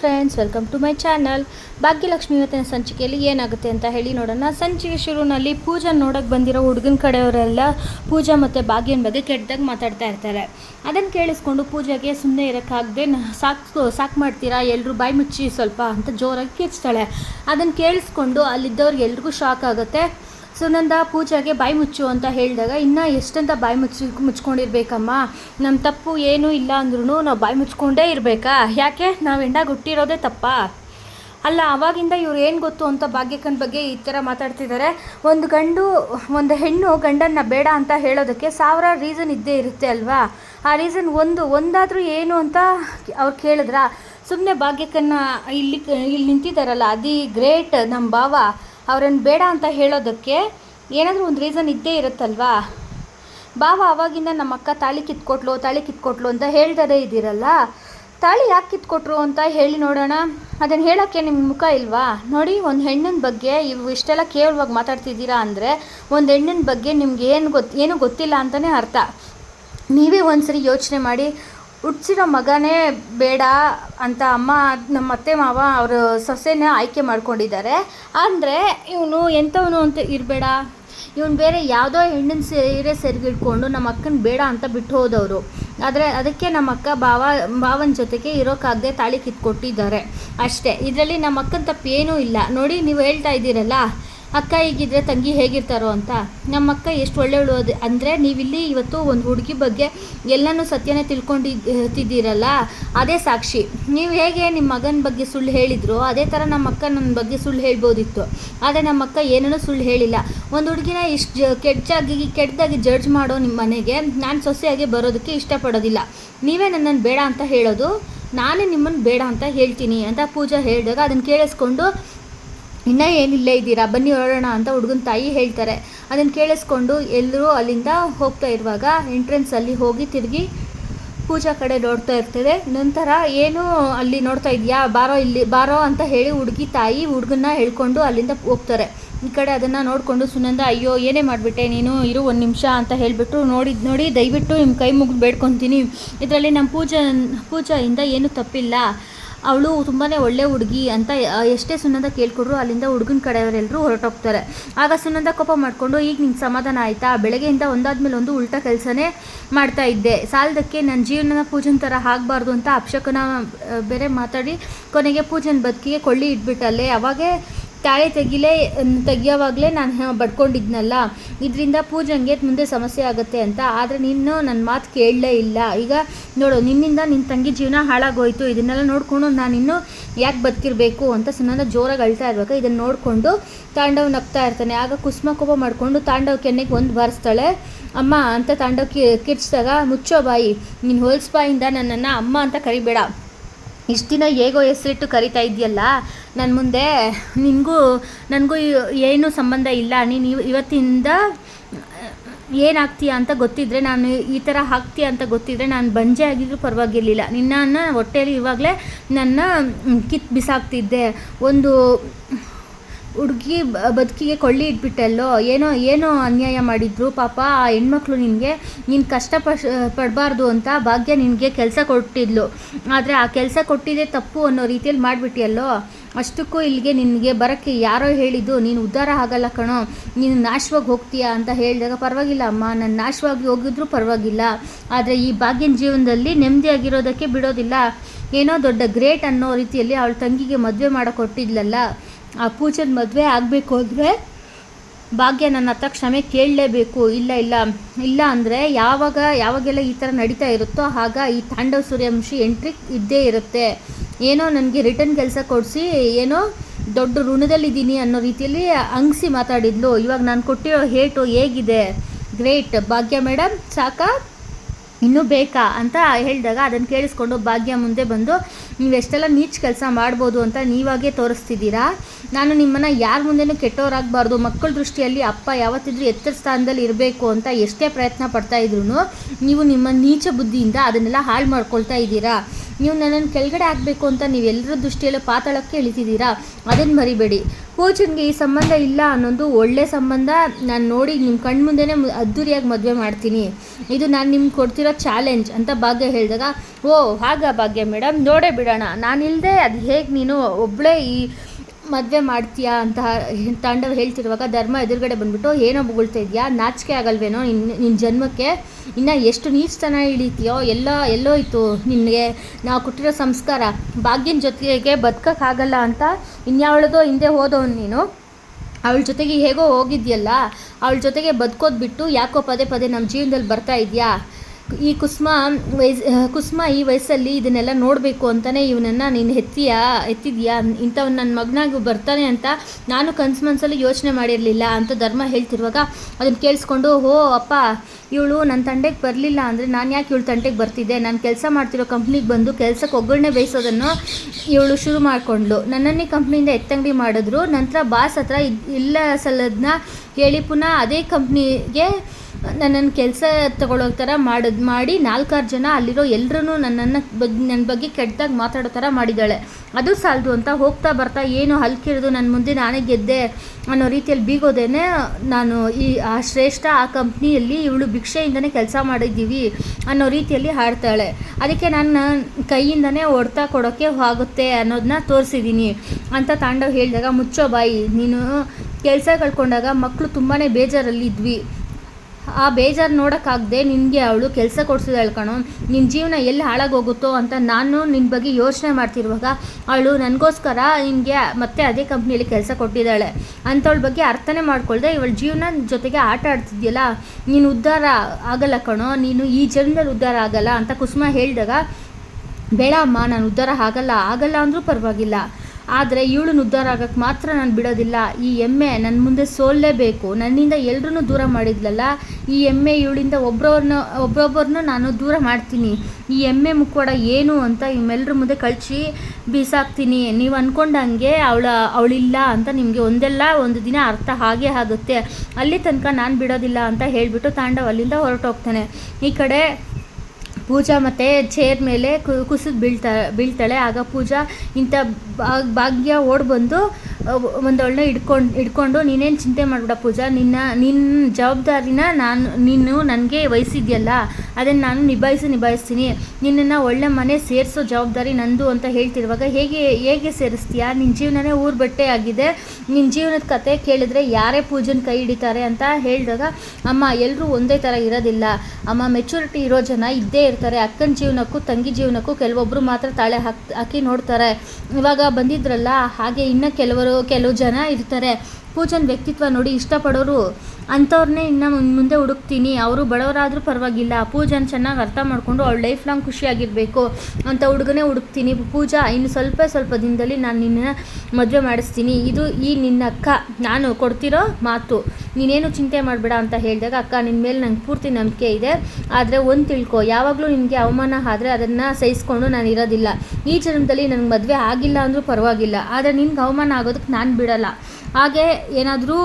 Friends welcome to my channel Bhagyalakshmi ಇವತ್ತಿನ ಸಂಚಿಕೆಯಲ್ಲಿ ಏನಾಗುತ್ತೆ ಅಂತ ಹೇಳಿ ನೋಡೋಣ. ಸಂಚಿಕೆ ಶುರುವಿನಲ್ಲಿ ಪೂಜಾ ನೋಡೋಕೆ ಬಂದಿರೋ ಹುಡುಗನ ಕಡೆಯವರೆಲ್ಲ ಪೂಜಾ ಮತ್ತು ಭಾಗ್ಯನ ಬಗ್ಗೆ ಕೆಟ್ಟದಾಗ ಮಾತಾಡ್ತಾ ಇರ್ತಾರೆ. ಅದನ್ನು ಕೇಳಿಸ್ಕೊಂಡು ಪೂಜೆಗೆ ಸುಮ್ಮನೆ ಇರೋಕ್ಕಾಗದೆ ಸಾಕು ಸಾಕು ಮಾಡ್ತೀರಾ? ಎಲ್ಲರೂ ಬಾಯಿ ಮುಚ್ಚಿ ಸ್ವಲ್ಪ, ಅಂತ ಜೋರಾಗಿ ಕಿಚ್ತಾಳೆ ಅದನ್ನು ಕೇಳಿಸ್ಕೊಂಡು ಅಲ್ಲಿದ್ದವ್ರಿಗೆ ಎಲ್ರಿಗೂ ಶಾಕ್ ಆಗುತ್ತೆ. ಸುನಂದ, ಪೂಜಾಗೆ ಬಾಯಿ ಮುಚ್ಚು ಅಂತ ಹೇಳಿದಾಗ, ಇನ್ನೂ ಎಷ್ಟಂತ ಬಾಯಿ ಮುಚ್ಚಿ, ಮುಚ್ಕೊಂಡಿರ್ಬೇಕಮ್ಮ? ನಮ್ಮ ತಪ್ಪು ಏನೂ ಇಲ್ಲ ಅಂದ್ರೂ ನಾವು ಬಾಯಿ ಮುಚ್ಕೊಂಡೇ ಇರಬೇಕಾ? ಯಾಕೆ? ನಾವು ಹೆಂಡ ಗುಟ್ಟಿರೋದೇ ತಪ್ಪಾ. ಅಲ್ಲ, ಅವಾಗಿಂದ ಇವ್ರು ಏನು ಗೊತ್ತು ಅಂತ ಭಾಗ್ಯಕ್ಕನ ಬಗ್ಗೆ ಈ ಥರ ಮಾತಾಡ್ತಿದ್ದಾರೆ ಒಂದು ಗಂಡು, ಒಂದು ಹೆಣ್ಣು ಗಂಡನ್ನ ಬೇಡ ಅಂತ ಹೇಳೋದಕ್ಕೆ ಸಾವಿರಾರು ರೀಸನ್ ಇದ್ದೇ ಇರುತ್ತೆ ಅಲ್ವಾ? ಆ ರೀಸನ್ ಒಂದು, ಒಂದಾದರೂ ಏನು ಅಂತ ಅವ್ರು ಕೇಳಿದ್ರ? ಸುಮ್ಮನೆ ಭಾಗ್ಯಕನ್ನ ಇಲ್ಲಿ ಇಲ್ಲಿ ನಿಂತಿದ್ದಾರಲ್ಲ ಅದಿ ಗ್ರೇಟ್ ನಮ್ಮ ಭಾವ. ಅವ್ರನ್ನ ಬೇಡ ಅಂತ ಹೇಳೋದಕ್ಕೆ ಏನಾದರೂ ಒಂದು ರೀಸನ್ ಇದ್ದೇ ಇರುತ್ತಲ್ವಾ? ಬಾವ ಅವಾಗಿಂದ ನಮ್ಮ ಅಕ್ಕ ತಾಳಿ ಕಿತ್ಕೊಟ್ಲು ತಾಳಿ ಕಿತ್ಕೊಟ್ಲು ಅಂತ ಹೇಳ್ತಾರೆ ಇದ್ದೀರಲ್ಲ? ತಾಳಿ ಯಾಕೆ ಕಿತ್ಕೊಟ್ರು ಅಂತ ಹೇಳಿ ನೋಡೋಣ. ಅದನ್ನು ಹೇಳೋಕ್ಕೆ ನಿಮ್ಮ ಮುಖ ಇಲ್ವಾ? ನೋಡಿ, ಒಂದು ಹೆಣ್ಣಿನ ಬಗ್ಗೆ ಇವು ಇಷ್ಟೆಲ್ಲ ಕೇವಲವಾಗಿ ಮಾತಾಡ್ತಿದ್ದೀರಾ ಅಂದರೆ ಒಂದು ಹೆಣ್ಣಿನ ಬಗ್ಗೆ ನಿಮ್ಗೆ ಏನು ಗೊತ್ತು ಏನು ಗೊತ್ತಿಲ್ಲ ಅಂತಲೇ ಅರ್ಥ. ನೀವೇ ಒಂದು ಸರಿ ಯೋಚನೆ ಮಾಡಿ ಹುಟ್ಸಿರೋ ಮಗನೇ ಬೇಡ ಅಂತ ಅಮ್ಮ, ನಮ್ಮ ಅತ್ತೆ, ಮಾವ ಅವರು ಸೊಸೆನ ಆಯ್ಕೆ ಮಾಡ್ಕೊಂಡಿದ್ದಾರೆ. ಅಂದರೆ ಇವನು ಎಂಥವನು ಅಂತ ಇರಬೇಡ. ಇವನು ಬೇರೆ ಯಾವುದೋ ಹೆಣ್ಣಿನ ಸೀರೆ ಸೆರಗಿಡ್ಕೊಂಡು ನಮ್ಮ ಅಕ್ಕನ ಬೇಡ ಅಂತ ಬಿಟ್ಟು ಹೋದವರು. ಆದರೆ ಅದಕ್ಕೆ ನಮ್ಮ ಅಕ್ಕ ಭಾವ, ಭಾವನ ಜೊತೆಗೆ ಇರೋಕ್ಕಾಗದೆ ತಾಳಿ ಕಿತ್ಕೊಟ್ಟಿದ್ದಾರೆ. ಅಷ್ಟೇ. ಇದರಲ್ಲಿ ನಮ್ಮ ಅಕ್ಕನ ತಪ್ಪು ಇಲ್ಲ. ನೋಡಿ, ನೀವು ಹೇಳ್ತಾ ಇದ್ದೀರಲ್ಲ ಅಕ್ಕ ಹೀಗಿದ್ರೆ ತಂಗಿ ಹೇಗಿರ್ತಾರೋ ಅಂತ. ನಮ್ಮ ಅಕ್ಕ ಎಷ್ಟು ಒಳ್ಳೆಯವಳು ಅದು, ಅಂದರೆ ನೀವಿಲ್ಲಿ ಇವತ್ತು ಒಂದು ಹುಡುಗಿ ಬಗ್ಗೆ ಎಲ್ಲನೂ ಸತ್ಯನೇ ತಿಳ್ಕೊಂಡಿದ್ದೀರಲ್ಲ ಅದೇ ಸಾಕ್ಷಿ. ನೀವು ಹೇಗೆ ನಿಮ್ಮ ಮಗನ ಬಗ್ಗೆ ಸುಳ್ಳು ಹೇಳಿದ್ರು, ಅದೇ ಥರ ನಮ್ಮ ಅಕ್ಕ ನನ್ನ ಬಗ್ಗೆ ಸುಳ್ಳು ಹೇಳ್ಬೋದಿತ್ತು. ಆದರೆ ನಮ್ಮ ಅಕ್ಕ ಸುಳ್ಳು ಹೇಳಿಲ್ಲ. ಒಂದು ಹುಡುಗಿನ ಇಷ್ಟು ಜ ಕೆಟ್ಟಾಗಿ ಕೆಟ್ಟದಾಗಿ ಜಡ್ಜ್ ಮಾಡೋ ನಿಮ್ಮ ಮನೆಗೆ ನಾನು ಸೊಸೆಯಾಗಿ ಬರೋದಕ್ಕೆ ಇಷ್ಟಪಡೋದಿಲ್ಲ. ನೀವೇ ನನ್ನನ್ನು ಬೇಡ ಅಂತ ಹೇಳೋದು, ನಾನೇ ನಿಮ್ಮನ್ನು ಬೇಡ ಅಂತ ಹೇಳ್ತೀನಿ ಅಂತ ಪೂಜಾ ಹೇಳಿದಾಗ ಅದನ್ನು ಕೇಳಿಸ್ಕೊಂಡು ಇನ್ನೂ ಏನಿಲ್ಲೇ ಇದ್ದೀರಾ? ಬನ್ನಿ ಹೊರಡೋಣ ಅಂತ ಹುಡುಗನ ತಾಯಿ ಹೇಳ್ತಾರೆ. ಅದನ್ನು ಕೇಳಿಸ್ಕೊಂಡು ಎಲ್ಲರೂ ಅಲ್ಲಿಂದ ಹೋಗ್ತಾ ಇರುವಾಗ ಎಂಟ್ರೆನ್ಸಲ್ಲಿ ಹೋಗಿ ತಿರುಗಿ ಪೂಜಾ ಕಡೆ ನೋಡ್ತಾ ಇರ್ತದೆ. ನಂತರ ಏನು ಅಲ್ಲಿ ನೋಡ್ತಾ ಇದೆಯಾ? ಬಾರೋ ಇಲ್ಲಿ, ಬಾರೋ ಅಂತ ಹೇಳಿ ಹುಡುಗಿ ತಾಯಿ ಹುಡುಗನ ಹೇಳ್ಕೊಂಡು ಅಲ್ಲಿಂದ ಹೋಗ್ತಾರೆ. ಈ ಕಡೆ ಅದನ್ನು ನೋಡಿಕೊಂಡು ಸುನಂದ, ಅಯ್ಯೋ, ಏನೇ ಮಾಡಿಬಿಟ್ಟೆ? ನೀನು ಇರು ಒಂದು ನಿಮಿಷ ಅಂತ ಹೇಳಿಬಿಟ್ಟು ನೋಡಿದ್ ನೋಡಿ ದಯವಿಟ್ಟು ನಿಮ್ಮ ಕೈ ಮುಗಿದು ಬೇಡ್ಕೊತೀನಿ. ಇದರಲ್ಲಿ ನಮ್ಮ ಪೂಜಾ, ಪೂಜೆಯಿಂದ ಏನೂ ತಪ್ಪಿಲ್ಲ. ಅವಳು ತುಂಬಾ ಒಳ್ಳೆ ಹುಡುಗಿ ಅಂತ ಎಷ್ಟೇ ಸುನಂದ ಕೇಳ್ಕೊಡ್ರು ಅಲ್ಲಿಂದ ಹುಡುಗನ ಕಡೆಯವರೆಲ್ಲರೂ ಹೊರಟೋಗ್ತಾರೆ. ಆಗ ಸುನಂದ ಕೋಪ ಮಾಡಿಕೊಂಡು, ಈಗ ನಿಂಗೆ ಸಮಾಧಾನ ಆಯಿತಾ? ಬೆಳಗ್ಗೆಯಿಂದ ಒಂದಾದ್ಮೇಲೆ ಒಂದು ಉಲ್ಟಾ ಕೆಲಸನೇ ಮಾಡ್ತಾ ಇದ್ದೆ. ಸಾಲದಕ್ಕೆ ನನ್ನ ಜೀವನನ ಪೂಜನ್ ಥರ ಆಗಬಾರ್ದು ಅಂತ ಅಪ್ಶಕನ ಬೇರೆ ಮಾತಾಡಿ ಕೊನೆಗೆ ಪೂಜನ್ ಬದುಕಿಗೆ ಕೊಳ್ಳಿ ಇಟ್ಬಿಟ್ಟಲ್ಲೇ. ಅವಾಗೇ ತಾಳೆ ತೆಗಿಲೇ ತೆಗಿಯೋವಾಗಲೇ ನಾನು ಬಡ್ಕೊಂಡಿದ್ನಲ್ಲ. ಇದರಿಂದ ಪೂಜಂಗೆ ಮುಂದೆ ಸಮಸ್ಯೆ ಆಗುತ್ತೆ ಅಂತ. ಆದರೆ ನೀನು ನನ್ನ ಮಾತು ಕೇಳಲೇ ಇಲ್ಲ. ಈಗ ನೋಡು, ನಿನ್ನಿಂದ ನಿನ್ನ ತಂಗಿ ಜೀವನ ಹಾಳಾಗೋಯ್ತು. ಇದನ್ನೆಲ್ಲ ನೋಡಿಕೊಂಡು ನಾನು ಇನ್ನೂ ಯಾಕೆ ಬದುಕಿರಬೇಕು ಅಂತ ಸುಮ್ಮನೆ ಜೋರಾಗಿ ಅಳ್ತಾ ಇರ್ಬೇಕು. ಇದನ್ನು ನೋಡಿಕೊಂಡು ತಾಂಡವ್ ನಗ್ತಾ ಇರ್ತಾನೆ. ಆಗ ಕುಸುಮ ಕೋಪ ಮಾಡಿಕೊಂಡು ತಾಂಡವ್ ಕೆನ್ನೆಗೆ ಒಂದು ಬಾರಿಸ್ತಾಳೆ. ಅಮ್ಮ ಅಂತ ತಾಂಡವ್ ಕಿ, ಕಿರ್ಚಿದಾಗ, ಮುಚ್ಚೋ ಬಾಯಿ, ನೀನು ಹೋಲ್ಸ್ಬಾಯಿಂದ ನನ್ನನ್ನು ಅಮ್ಮ ಅಂತ ಕರಿಬೇಡ. ಇಷ್ಟು ದಿನ ಹೇಗೋ ಹೆಸರಿಟ್ಟು ಕರಿತಾ ಇದೆಯಲ್ಲ ನನ್ನ ಮುಂದೆ ನಿನಗೂ, ನನಗೂ ಏನು ಸಂಬಂಧ ಇಲ್ಲ. ನೀನು ಇವ, ಇವತ್ತಿಂದ, ಏನಾಗ್ತೀಯ ಅಂತ ಗೊತ್ತಿದ್ದರೆ ನಾನು ಈ ಥರ ಹಾಕ್ತೀಯ ಅಂತ ಗೊತ್ತಿದ್ದರೆ ನಾನು ಬಂಜೆ ಆಗಿದ್ರು ಪರವಾಗಿರಲಿಲ್ಲ. ನಿನ್ನನ್ನು ಹೊಟ್ಟೆಯಲ್ಲಿ ಇವಾಗಲೇ ನನ್ನ ಕಿತ್ತು ಬಿಸಾಕ್ತಿದ್ದೆ. ಒಂದು ಹುಡುಗಿ ಬದುಕಿಗೆ ಕೊಳ್ಳಿ ಇಟ್ಬಿಟ್ಟಲ್ಲೋ, ಏನೋ ಏನೋ ಅನ್ಯಾಯ ಮಾಡಿದ್ರು, ಪಾಪ ಆ ಹೆಣ್ಮಕ್ಳು ನಿನಗೆ, ನೀನು ಕಷ್ಟ ಪಡಬಾರ್ದು ಅಂತ ಭಾಗ್ಯ ನಿನಗೆ ಕೆಲಸ ಕೊಟ್ಟಿದ್ಲು. ಆದರೆ ಆ ಕೆಲಸ ಕೊಟ್ಟಿದ್ದೆ ತಪ್ಪು ಅನ್ನೋ ರೀತಿಯಲ್ಲಿ ಮಾಡಿಬಿಟ್ಟಿಯಲ್ಲೋ, ಅಷ್ಟಕ್ಕೂ ಇಲ್ಲಿಗೆ ನಿನಗೆ ಬರೋಕ್ಕೆ ಯಾರೋ ಹೇಳಿದ್ದು, ನೀನು ಉದ್ಧಾರ ಆಗಲ್ಲ ಕಣೋ, ನೀನು ನಾಶವಾಗಿ ಹೋಗ್ತೀಯಾ ಅಂತ ಹೇಳಿದಾಗ ಪರವಾಗಿಲ್ಲ ಅಮ್ಮ, ನಾನು ನಾಶವಾಗಿ ಹೋಗಿದ್ರು ಪರವಾಗಿಲ್ಲ. ಆದರೆ ಈ ಭಾಗ್ಯನ ಜೀವನದಲ್ಲಿ ನೆಮ್ಮದಿಯಾಗಿರೋದಕ್ಕೆ ಬಿಡೋದಿಲ್ಲ. ಏನೋ ದೊಡ್ಡ ಗ್ರೇಟ್ ಅನ್ನೋ ರೀತಿಯಲ್ಲಿ ಅವಳ ತಂಗಿಗೆ ಮದುವೆ ಕೊಟ್ಟಿದ್ಲಲ್ಲ ಆ ಪೂಜನ ಮದುವೆ ಆಗಬೇಕು ಅಂದರೆ ಭಾಗ್ಯ ನನ್ನ ಹತ್ರ ಕ್ಷಮೆ ಕೇಳಲೇಬೇಕು. ಇಲ್ಲ ಇಲ್ಲ ಇಲ್ಲ ಅಂದರೆ ಯಾವಾಗ, ಯಾವಾಗೆಲ್ಲ ಈ ಥರ ನಡೀತಾ ಇರುತ್ತೋ ಆಗ ಈ ತಾಂಡವ ಸೂರ್ಯವಂಶಿ ಎಂಟ್ರಿ ಇದ್ದೇ ಇರುತ್ತೆ. ಏನೋ ನನಗೆ ರಿಟರ್ನ್ ಕೆಲಸ ಕೊಡಿಸಿ, ಏನೋ ದೊಡ್ಡ ಋಣದಲ್ಲಿದ್ದೀನಿ ಅನ್ನೋ ರೀತಿಯಲ್ಲಿ ಅಂಗಿಸಿ ಮಾತಾಡಿದ್ಲು. ಇವಾಗ ನಾನು ಕೊಟ್ಟಿರೋ ಹೇಟು ಹೇಗಿದೆ? ಗ್ರೇಟ್ ಭಾಗ್ಯ ಮೇಡಮ್ ಸಾಕಾ? ಇನ್ನೂ ಬೇಕಾ? ಅಂತ ಹೇಳಿದಾಗ ಅದನ್ನು ಕೇಳಿಸ್ಕೊಂಡು ಭಾಗ್ಯ ಮುಂದೆ ಬಂದು ನೀವು ಎಷ್ಟೆಲ್ಲ ನೀಚ್ ಕೆಲಸ ಮಾಡ್ಬೋದು ಅಂತ ನೀವಾಗೇ ತೋರಿಸ್ತಿದ್ದೀರಾ? ನಾನು ನಿಮ್ಮನ್ನು ಯಾರ ಮುಂದೆನೂ ಕೆಟ್ಟವರಾಗಬಾರ್ದು ಮಕ್ಕಳ ದೃಷ್ಟಿಯಲ್ಲಿ ಅಪ್ಪ ಯಾವತ್ತಿದ್ರೂ ಎತ್ತರ ಸ್ಥಾನದಲ್ಲಿ ಇರಬೇಕು ಅಂತ ಎಷ್ಟೇ ಪ್ರಯತ್ನ ಪಡ್ತಾ ಇದ್ರು ನೀವು ನಿಮ್ಮ ನೀಚ ಬುದ್ಧಿಯಿಂದ ಅದನ್ನೆಲ್ಲ ಹಾಳು ಮಾಡ್ಕೊಳ್ತಾ ಇದ್ದೀರಾ? ನೀವು ನನ್ನನ್ನು ಕೆಳಗಡೆ ಆಗಬೇಕು ಅಂತ ನೀವೆಲ್ಲರ ದೃಷ್ಟಿಯಲ್ಲೂ ಪಾತಾಳಕ್ಕೆ ಇಳಿತಿದ್ದೀರಾ? ಅದನ್ನು ಮರಿಬೇಡಿ. ಪೂಜನ್ಗೆ ಈ ಸಂಬಂಧ ಇಲ್ಲ ಅನ್ನೋದು ಒಳ್ಳೆ ಸಂಬಂಧ. ನಾನು ನೋಡಿ ನಿಮ್ಮ ಕಣ್ಣು ಮುಂದೆನೇ ಅದ್ದೂರಿಯಾಗಿ ಮದುವೆ ಮಾಡ್ತೀನಿ. ಇದು ನಾನು ನಿಮ್ಗೆ ಕೊಡ್ತಿರೋ ಚಾಲೆಂಜ್ ಅಂತ ಭಾಗ್ಯ ಹೇಳಿದಾಗ, ಓ, ಹಾಗ ಭಾಗ್ಯ ಮೇಡಮ್ ನೋಡೇ ಬಿಡೋಣ. ನಾನಿಲ್ಲದೆ ಅದು ಹೇಗೆ ನೀನು ಒಬ್ಬಳೇ ಈ ಮದುವೆ ಮಾಡ್ತೀಯಾ ಅಂತ ತಾಂಡವ ಹೇಳ್ತಿರುವಾಗ ಧರ್ಮ ಎದುರುಗಡೆ ಬಂದ್ಬಿಟ್ಟು, ಏನೋ ಬೊಗಳ್ತಾ ಇದೆಯಾ? ನಾಚಿಕೆ ಆಗಲ್ವೇನೋ ನಿನ್ನ ನಿನ್ನ ಜನ್ಮಕ್ಕೆ? ಇನ್ನು ಎಷ್ಟು ನೀಚತನ ಇಳಿತೀಯೋ? ಎಲ್ಲ, ಎಲ್ಲೋಯ್ತು ನಿನಗೆ? ನಾವು ಕೊಟ್ಟಿರೋ ಸಂಸ್ಕಾರ ಭಾಗ್ಯನ ಜೊತೆಗೆ ಬದುಕೋಕ್ಕಾಗಲ್ಲ ಅಂತ ಇನ್ಯಾವಳದೋ ಹಿಂದೆ ಹೋದವನು ನೀನು. ಅವಳ ಜೊತೆಗೆ ಹೇಗೋ ಹೋಗಿದ್ಯಲ್ಲ? ಅವಳ ಜೊತೆಗೆ ಬದುಕೋದು ಬಿಟ್ಟು ಯಾಕೋ ಪದೇ ಪದೇ ನಮ್ಮ ಜೀವನದಲ್ಲಿ ಬರ್ತಾ ಇದೆಯಾ? ಈ ಕುಸುಮ, ವಯಸ್ ಕುಸುಮ ಈ ವಯಸ್ಸಲ್ಲಿ ಇದನ್ನೆಲ್ಲ ನೋಡಬೇಕು ಅಂತಲೇ ಇವನನ್ನು, ನೀನು ಹೆತ್ತೀಯಾ, ಎತ್ತಿದ್ಯಾ, ಇಂಥವ್ನು ನನ್ನ ಮಗನಾಗಿ ಬರ್ತಾನೆ ಅಂತ ನಾನು ಕನಸು ಮನಸ್ಸಲ್ಲಿ ಯೋಚನೆ ಮಾಡಿರಲಿಲ್ಲ ಅಂತ ಧರ್ಮ ಹೇಳ್ತಿರುವಾಗ ಅದನ್ನು ಕೇಳಿಸ್ಕೊಂಡು ಓ ಅಪ್ಪ, ಇವಳು ನನ್ನ ತಂಟೆಗೆ ಬರಲಿಲ್ಲ ಅಂದರೆ ನಾನು ಯಾಕೆ ಇವಳು ತಂಟೆಗೆ ಬರ್ತಿದ್ದೆ? ನಾನು ಕೆಲಸ ಮಾಡ್ತಿರೋ ಕಂಪ್ನಿಗೆ ಬಂದು ಕೆಲಸಕ್ಕೆ ಒಗ್ಗರಣೆ ಬೇಯಿಸೋದನ್ನು ಇವಳು ಶುರು ಮಾಡಿಕೊಂಡ್ಳು. ನನ್ನನ್ನೇ ಕಂಪ್ನಿಯಿಂದ ಎತ್ತಂಗಡಿ ಮಾಡಿದ್ರು. ನಂತರ ಬಾಸ್ ಹತ್ರ ಇಲ್ಲ ಸಲದನ್ನ ಹೇಳಿ ಪುನಃ ಅದೇ ಕಂಪ್ನಿಗೆ ನನ್ನನ್ನು ಕೆಲಸ ತಗೊಳ್ಳೋ ಥರ ಮಾಡೋದು ಮಾಡಿ ನಾಲ್ಕಾರು ಜನ ಅಲ್ಲಿರೋ ಎಲ್ಲರೂ ನನ್ನನ್ನು ಬಗ್ಗೆ ನನ್ನ ಬಗ್ಗೆ ಕೆಟ್ಟದಾಗಿ ಮಾತಾಡೋ ಥರ ಮಾಡಿದ್ದಾಳೆ. ಅದು ಸಾಲದು ಅಂತ ಹೋಗ್ತಾ ಬರ್ತಾ ಏನು ಹಲ್ಕಿರೋದು ನನ್ನ ಮುಂದೆ ನಾನೇ ಗೆದ್ದೆ ಅನ್ನೋ ರೀತಿಯಲ್ಲಿ ಬೀಗೋದೇನೆ ನಾನು ಈ, ಆ ಶ್ರೇಷ್ಠ ಆ ಕಂಪ್ನಿಯಲ್ಲಿ ಇವಳು ಭಿಕ್ಷೆಯಿಂದನೇ ಕೆಲಸ ಮಾಡಿದ್ದೀವಿ ಅನ್ನೋ ರೀತಿಯಲ್ಲಿ ಹಾಡ್ತಾಳೆ. ಅದಕ್ಕೆ ನನ್ನ ಕೈಯಿಂದನೇ ಹೊಡ್ತಾ ಕೊಡೋಕ್ಕೆ ಆಗುತ್ತೆ ಅನ್ನೋದನ್ನ ತೋರಿಸಿದ್ದೀನಿ ಅಂತ ತಾಂಡವ್ ಹೇಳಿದಾಗ, ಮುಚ್ಚೋ ಬಾಯಿ, ನೀನು ಕೆಲಸ ಕಳ್ಕೊಂಡಾಗ ಮಕ್ಕಳು ತುಂಬಾ ಬೇಜಾರಲ್ಲಿದ್ವಿ. ಆ ಬೇಜಾರು ನೋಡೋಕ್ಕಾಗದೆ ನಿನಗೆ ಅವಳು ಕೆಲಸ ಕೊಡ್ಸಿದಾಳೆ ಕಣೋ. ನಿನ್ನ ಜೀವನ ಎಲ್ಲಿ ಹಾಳಾಗೋಗುತ್ತೋ ಅಂತ ನಾನು ನಿನ್ನ ಬಗ್ಗೆ ಯೋಚನೆ ಮಾಡ್ತಿರುವಾಗ ಅವಳು ನನಗೋಸ್ಕರ ನಿನಗೆ ಮತ್ತೆ ಅದೇ ಕಂಪ್ನಿಯಲ್ಲಿ ಕೆಲಸ ಕೊಟ್ಟಿದ್ದಾಳೆ. ಅಂಥವಳ ಬಗ್ಗೆ ಅರ್ಥನೇ ಮಾಡ್ಕೊಳ್ದೆ ಇವಳ ಜೀವನ ಜೊತೆಗೆ ಆಟ ಆಡ್ತಿದ್ಯಲ್ಲ, ನೀನು ಉದ್ಧಾರ ಆಗಲ್ಲ ಕಣೋ. ನೀನು ಈ ಜನ್ಮದಲ್ಲಿ ಉದ್ಧಾರ ಆಗಲ್ಲ ಅಂತ ಕುಸುಮ ಹೇಳಿದಾಗ, ಬೇಡ ಅಮ್ಮ, ನಾನು ಉದ್ಧಾರ ಆಗಲ್ಲ ಆಗಲ್ಲ ಅಂದರೂ ಪರವಾಗಿಲ್ಲ. ಆದರೆ ಇವಳನ್ನು ಉದ್ಧಾರ ಆಗಕ್ಕೆ ಮಾತ್ರ ನಾನು ಬಿಡೋದಿಲ್ಲ. ಈ ಎಮ್ಮೆ ನನ್ನ ಮುಂದೆ ಸೋಲ್ಲೇಬೇಕು. ನನ್ನಿಂದ ಎಲ್ರೂ ದೂರ ಮಾಡಿದ್ಲಲ್ಲ? ಈ ಎಮ್ಮೆ ಇವಳಿಂದ ಒಬ್ಬರವ್ರನ್ನ ಒಬ್ಬೊಬ್ಬರನ್ನೂ ನಾನು ದೂರ ಮಾಡ್ತೀನಿ. ಈ ಎಮ್ಮೆ ಮುಖವಾಡ ಏನು ಅಂತ ನಿಮ್ಮೆಲ್ಲರ ಮುಂದೆ ಕಳಿಸಿ ಬೀಸಾಕ್ತೀನಿ. ನೀವು ಅಂದ್ಕೊಂಡಂಗೆ ಅವಳ, ಅವಳಿಲ್ಲ ಅಂತ ನಿಮಗೆ ಒಂದೆಲ್ಲ ಒಂದು ದಿನ ಅರ್ಥ ಹಾಗೇ ಆಗುತ್ತೆ. ಅಲ್ಲಿ ತನಕ ನಾನು ಬಿಡೋದಿಲ್ಲ ಅಂತ ಹೇಳಿಬಿಟ್ಟು ತಾಂಡವ ಅಲ್ಲಿಂದ ಹೊರಟೋಗ್ತಾನೆ. ಈ ಕಡೆ ಪೂಜಾ ಮತ್ತು ಚೇರ್ ಮೇಲೆ ಕುಸಿದು ಬೀಳ್ತಾ ಬೀಳ್ತಾಳೆ. ಆಗ ಪೂಜಾ ಇಂಥ ಭಾಗ್ಯ ಓಡ್ ಬಂದು ಒಂದೊಳ್ಳೆ ಹಿಡ್ಕೊಂಡು ಹಿಡ್ಕೊಂಡು ನೀನೇನು ಚಿಂತೆ ಮಾಡ್ಬಿಡ ಪೂಜಾ. ನಿನ್ನ ನಿನ್ನ ಜವಾಬ್ದಾರಿನ ನಾನು, ನೀನು ನನಗೆ ವಹಿಸಿದ್ಯಲ್ಲ, ಅದನ್ನು ನಾನು ನಿಭಾಯಿಸಿ, ನಿಭಾಯಿಸ್ತೀನಿ. ನಿನ್ನನ್ನು ಒಳ್ಳೆ ಮನೆ ಸೇರಿಸೋ ಜವಾಬ್ದಾರಿ ನಂದು ಅಂತ ಹೇಳ್ತಿರುವಾಗ ಹೇಗೆ ಹೇಗೆ ಸೇರಿಸ್ತೀಯಾ? ನಿನ್ನ ಜೀವನನೇ ಊರು ಬಟ್ಟೆ ಆಗಿದೆ. ನಿನ್ನ ಜೀವನದ ಕತೆ ಕೇಳಿದರೆ ಯಾರೇ ಪೂಜನ್ ಕೈ ಹಿಡಿತಾರೆ ಅಂತ ಹೇಳಿದಾಗ, ಅಮ್ಮ ಎಲ್ಲರೂ ಒಂದೇ ಥರ ಇರೋದಿಲ್ಲ. ಅಮ್ಮ ಮೆಚುರಿಟಿ ಇರೋ ಜನ ಇದ್ದೇ ಇರ್ತಾರೆ. ಅಕ್ಕನ ಜೀವನಕ್ಕೂ ತಂಗಿ ಜೀವನಕ್ಕೂ ಕೆಲವೊಬ್ಬರು ಮಾತ್ರ ತಾಳೆ ಹಾಕಿ ಹಾಕಿ ನೋಡ್ತಾರೆ. ಇವಾಗ ಬಂದಿದ್ರಲ್ಲ, ಹಾಗೆ ಇನ್ನೂ ಕೆಲವರು ಕೆಲವು ಜನ ಇರ್ತಾರೆ. ಪೂಜನ್ ವ್ಯಕ್ತಿತ್ವ ನೋಡಿ ಇಷ್ಟಪಡೋರು ಅಂಥವ್ರನ್ನೇ ಇನ್ನು ಮುಂದೆ ಹುಡುಕ್ತೀನಿ. ಅವರು ಬಡವರಾದರೂ ಪರವಾಗಿಲ್ಲ. ಪೂಜಾನ ಚೆನ್ನಾಗಿ ಅರ್ಥ ಮಾಡಿಕೊಂಡು ಅವಳು ಲೈಫ್ ಲಾಂಗ್ ಖುಷಿಯಾಗಿರಬೇಕು. ಅಂತ ಹುಡುಗನೇ ಹುಡುಕ್ತೀನಿ. ಪೂಜಾ, ಇನ್ನು ಸ್ವಲ್ಪ ಸ್ವಲ್ಪ ದಿನದಲ್ಲಿ ನಾನು ನಿನ್ನ ಮದುವೆ ಮಾಡಿಸ್ತೀನಿ. ಇದು ಈ ನಿನ್ನ ಅಕ್ಕ. ನಾನು ಕೊಡ್ತಿರೋ ಮಾತು. ನೀನೇನು ಚಿಂತೆ ಮಾಡಬೇಡ ಅಂತ ಹೇಳಿದಾಗ, ಅಕ್ಕ ನಿನ್ನ ಮೇಲೆ ನಂಗೆ ಪೂರ್ತಿ ನಂಬಿಕೆ ಇದೆ. ಆದರೆ ಒಂದು ತಿಳ್ಕೊ. ಯಾವಾಗಲೂ ನಿನಗೆ ಅವಮಾನ ಆದರೆ ಅದನ್ನು ಸಹಿಸ್ಕೊಂಡು ನಾನು ಇರೋದಿಲ್ಲ. ಈ ಜನ್ಮದಲ್ಲಿ ನನಗೆ ಮದುವೆ ಆಗಿಲ್ಲ ಅಂದರೂ ಪರವಾಗಿಲ್ಲ. ಆದರೆ ನಿನ್ಗೆ ಅವಮಾನ ಆಗೋದಕ್ಕೆ ನಾನು ಬಿಡಲ್ಲ. ಹಾಗೆ ಏನಾದರೂ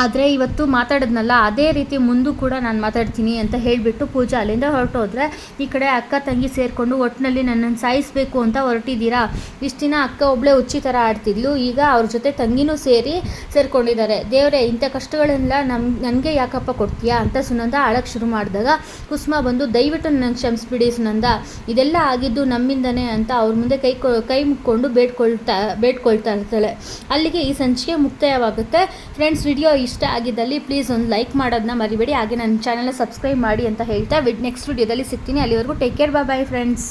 ಆದರೆ ಇವತ್ತು ಮಾತಾಡಿದ್ನಲ್ಲ, ಅದೇ ರೀತಿ ಮುಂದೂ ಕೂಡ ನಾನು ಮಾತಾಡ್ತೀನಿ ಅಂತ ಹೇಳಿಬಿಟ್ಟು ಪೂಜಾ ಅಲ್ಲಿಂದ ಹೊರಟೋದ್ರೆ, ಈ ಕಡೆ ಅಕ್ಕ ತಂಗಿ ಸೇರಿಕೊಂಡು ಒಟ್ಟಿನಲ್ಲಿ ನನ್ನನ್ನು ಸಾಯಿಸಬೇಕು ಅಂತ ಹೊರಟಿದ್ದೀರಾ? ಇಷ್ಟು ದಿನ ಅಕ್ಕ ಒಬ್ಬಳೇ ಹುಚ್ಚಿ ಥರ ಆಡ್ತಿದ್ಲು, ಈಗ ಅವ್ರ ಜೊತೆ ತಂಗಿನೂ ಸೇರಿ ಸೇರಿಕೊಂಡಿದ್ದಾರೆ. ದೇವರೇ, ಇಂಥ ಕಷ್ಟಗಳೆಲ್ಲ ನಮ್, ನನಗೆ ಯಾಕಪ್ಪ ಕೊಡ್ತೀಯಾ ಅಂತ ಸುನಂದ ಆಳಕ್ಕೆ ಶುರು ಮಾಡಿದಾಗ, ಕುಸುಮ ಬಂದು ದಯವಿಟ್ಟು ನನಗೆ ಕ್ಷಮಿಸ್ಬಿಡಿ ಸುನಂದ, ಇದೆಲ್ಲ ಆಗಿದ್ದು ನಮ್ಮಿಂದನೇ ಅಂತ ಅವ್ರ ಮುಂದೆ ಕೊ ಕೈ ಮುಕ್ಕೊಂಡು ಬೇಡ್ಕೊಳ್ತಾ ಬೇಡ್ಕೊಳ್ತಾ ಇರ್ತಾಳೆ ಅಲ್ಲಿಗೆ ಈ ಸಂಚಿಕೆ ಮುಕ್ತಾಯವಾಗುತ್ತೆ. ಫ್ರೆಂಡ್ಸ್ ವಿಡಿಯೋ ಇಷ್ಟ ಆಗಿದ್ದಲ್ಲಿ ಪ್ಲೀಸ್ ಒಂದು ಲೈಕ್ ಮಾಡೋದನ್ನ ಮರಿಬೇಡಿ. ಹಾಗೆ ನನ್ನ ಚಾನಲ್ನ ಸಬ್ಸ್ಕ್ರೈಬ್ ಮಾಡಿ ಅಂತ ಹೇಳ್ತಾ ವಿಡ್ ನೆಕ್ಸ್ಟ್ ವಿಡಿಯೋದಲ್ಲಿ ಸಿಗ್ತೀನಿ. ಅಲ್ಲಿವರೆಗೂ take care bye bye friends